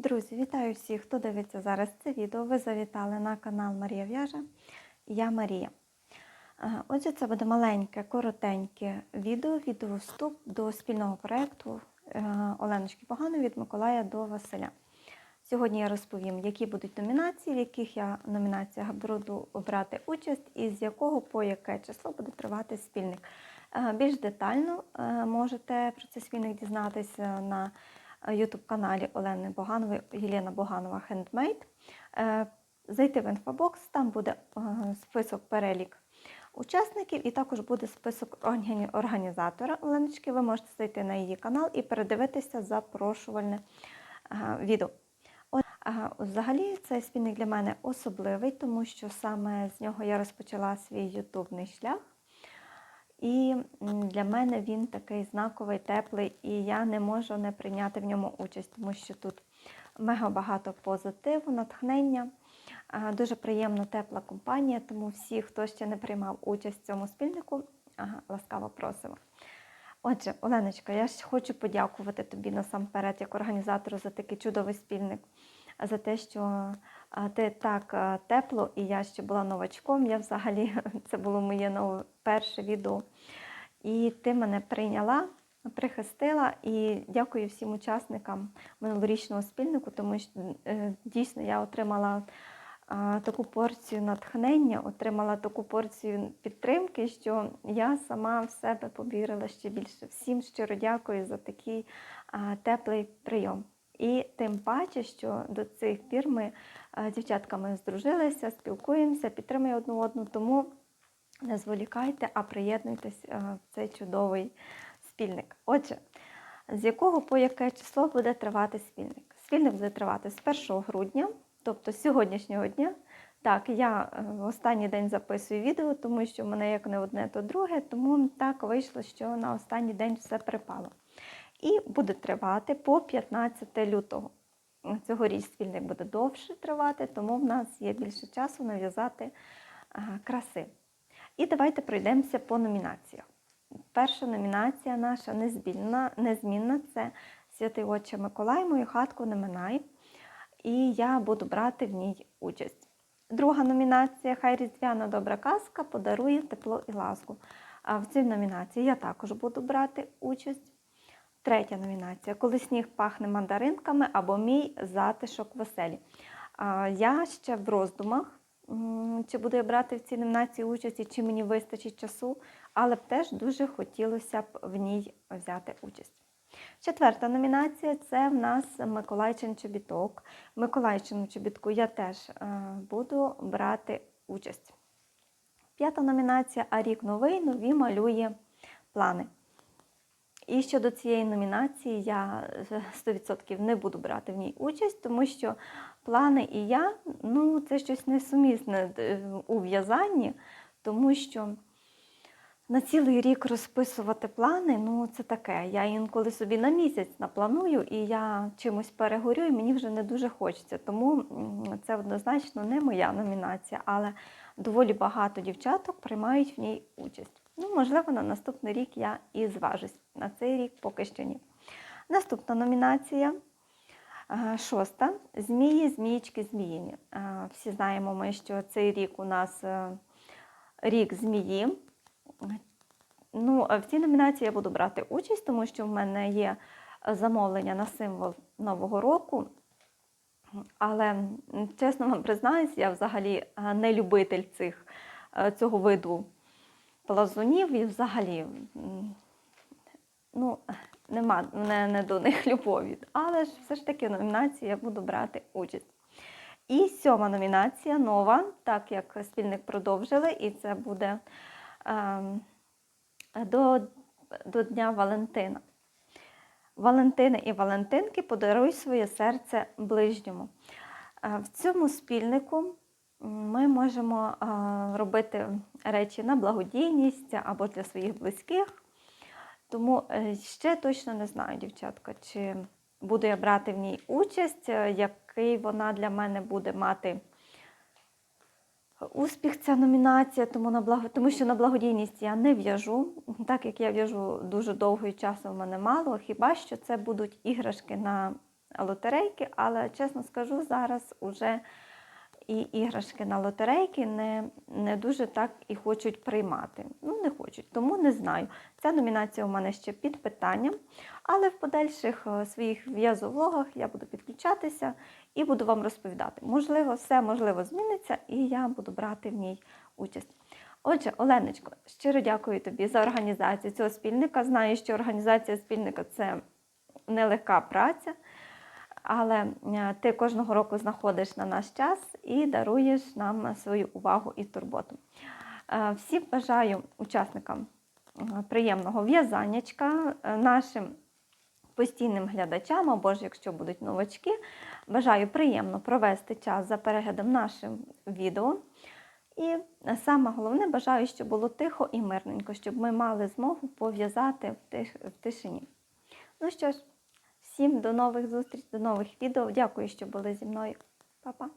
Друзі, вітаю всіх, хто дивиться зараз це відео. Ви завітали на канал Марія В'яжа. Я Марія. Е, Отже, це буде маленьке, коротеньке відео, відеовступ до спільного проєкту е, Оленочки Погано від Миколая до Василя. Сьогодні я розповім, які будуть номінації, в яких я номінаціях буду обрати участь і з якого по яке число буде тривати спільник. Е, Більш детально можете про цей спільник дізнатися на youtube каналі Олени Боганової Єлена Боганова. Е, Зайти в інфобокс, там буде е, список перелік учасників, і також буде список органі- організатора Оленочки. Ви можете зайти на її канал і передивитися запрошувальне е, відео. Е, Взагалі, цей спільник для мене особливий, тому що саме з нього я розпочала свій ютубний шлях. І для мене він такий знаковий, теплий, і я не можу не прийняти в ньому участь, тому що тут мега багато позитиву, натхнення, дуже приємна, тепла компанія. Тому всі, хто ще не приймав участь в цьому спільнику, ласкаво просимо. Отже, Оленочка, я ж хочу подякувати тобі насамперед, як організатору, за такий чудовий спільник, за те, що ти так тепло, і я ще була новачком. Я взагалі це було моє нове перше відео. І ти мене прийняла, прихистила. І дякую всім учасникам минулорічного спільнику, тому що е, дійсно я отримала таку порцію натхнення, отримала таку порцію підтримки, що я сама в себе повірила ще більше. Всім щиро дякую за такий теплий прийом. І тим паче, що до цих пір ми з дівчатками здружилися, спілкуємося, підтримуємо одну одну. Тому не зволікайте, а приєднуйтесь в цей чудовий спільник. Отже, з якого по яке число буде тривати спільник? Спільник буде тривати з 1 грудня, тобто з сьогоднішнього дня. Так, я е, в останній день записую відео, тому що в мене як не одне, то друге, тому так вийшло, що на останній день все припало. І буде тривати по 15 лютого. Цьогоріч спільник буде довше тривати, тому в нас є більше часу нав'язати краси. І давайте пройдемося по номінаціях. Перша номінація наша незмінна, незмінна це Святий Отче Миколай, мою хатку не минай. І я буду брати в ній участь. Друга номінація Хай Різдвяна добра казка подарує тепло і ласку. А в цій номінації я також буду брати участь. Третя номінація Коли сніг пахне мандаринками або мій затишок веселі. Я ще в роздумах, чи буду я брати в цій номінації участь і чи мені вистачить часу, але б теж дуже хотілося б в ній взяти участь. Четверта номінація це в нас Миколайчин чобіток. Миколайчину чобітку я теж е, буду брати участь. П'ята номінація А рік новий, нові малює плани. І щодо цієї номінації я е, 100% не буду брати в ній участь, тому що плани і я ну, це щось несумісне е, у в'язанні, тому що на цілий рік розписувати плани, ну це таке. Я інколи собі на місяць напланую, і я чимось перегорю, і мені вже не дуже хочеться. Тому це однозначно не моя номінація, але доволі багато дівчаток приймають в ній участь. Ну, можливо, на наступний рік я і зважусь. На цей рік поки що ні. Наступна номінація. е, Шоста. Змії, змієчки, зміїні. Е, Всі знаємо ми, що цей рік у нас е, рік змії. Ну, в цій номінації я буду брати участь, тому що в мене є замовлення на символ Нового року. Але чесно вам признаюсь, я взагалі е, не любитель цих, е, цього виду плазунів і взагалі ну, нема мене не до них любові. Але ж все ж таки номінації я буду брати участь. І сьома номінація нова, так як спільник продовжили, і це буде ем, до, до Дня Валентина. Валентини і Валентинки подаруй своє серце ближньому. Е, В цьому спільнику ми можемо е, робити речі на благодійність або для своїх близьких. Тому е, ще точно не знаю, дівчатка, чи буду я брати в ній участь, який вона для мене буде мати успіх ця номінація, тому, на благо... тому що на благодійність я не в'яжу, так як я в'яжу дуже довго і часу в мене мало, хіба що це будуть іграшки на лотерейки, але чесно скажу, зараз уже і іграшки на лотерейки не, не дуже так і хочуть приймати. Ну, не хочуть, тому не знаю. Ця номінація у мене ще під питанням, але в подальших е, своїх в'язовлогах я буду підключатися і буду вам розповідати. Можливо, все можливо зміниться, і я буду брати в ній участь. Отже, Оленочко, щиро дякую тобі за організацію цього спільника. Знаю, що організація спільника це нелегка праця, але е, ти кожного року знаходиш на наш час і даруєш нам свою увагу і турботу. Е, Всім бажаю учасникам е, приємного в'язаннячка, е, нашим постійним глядачам, або ж якщо будуть новачки, бажаю приємно провести час за переглядом нашим відео. І саме головне, бажаю, щоб було тихо і мирненько, щоб ми мали змогу пов'язати в, тишині. Ну що ж, всім до нових зустріч, до нових відео. Дякую, що були зі мною. Па-па!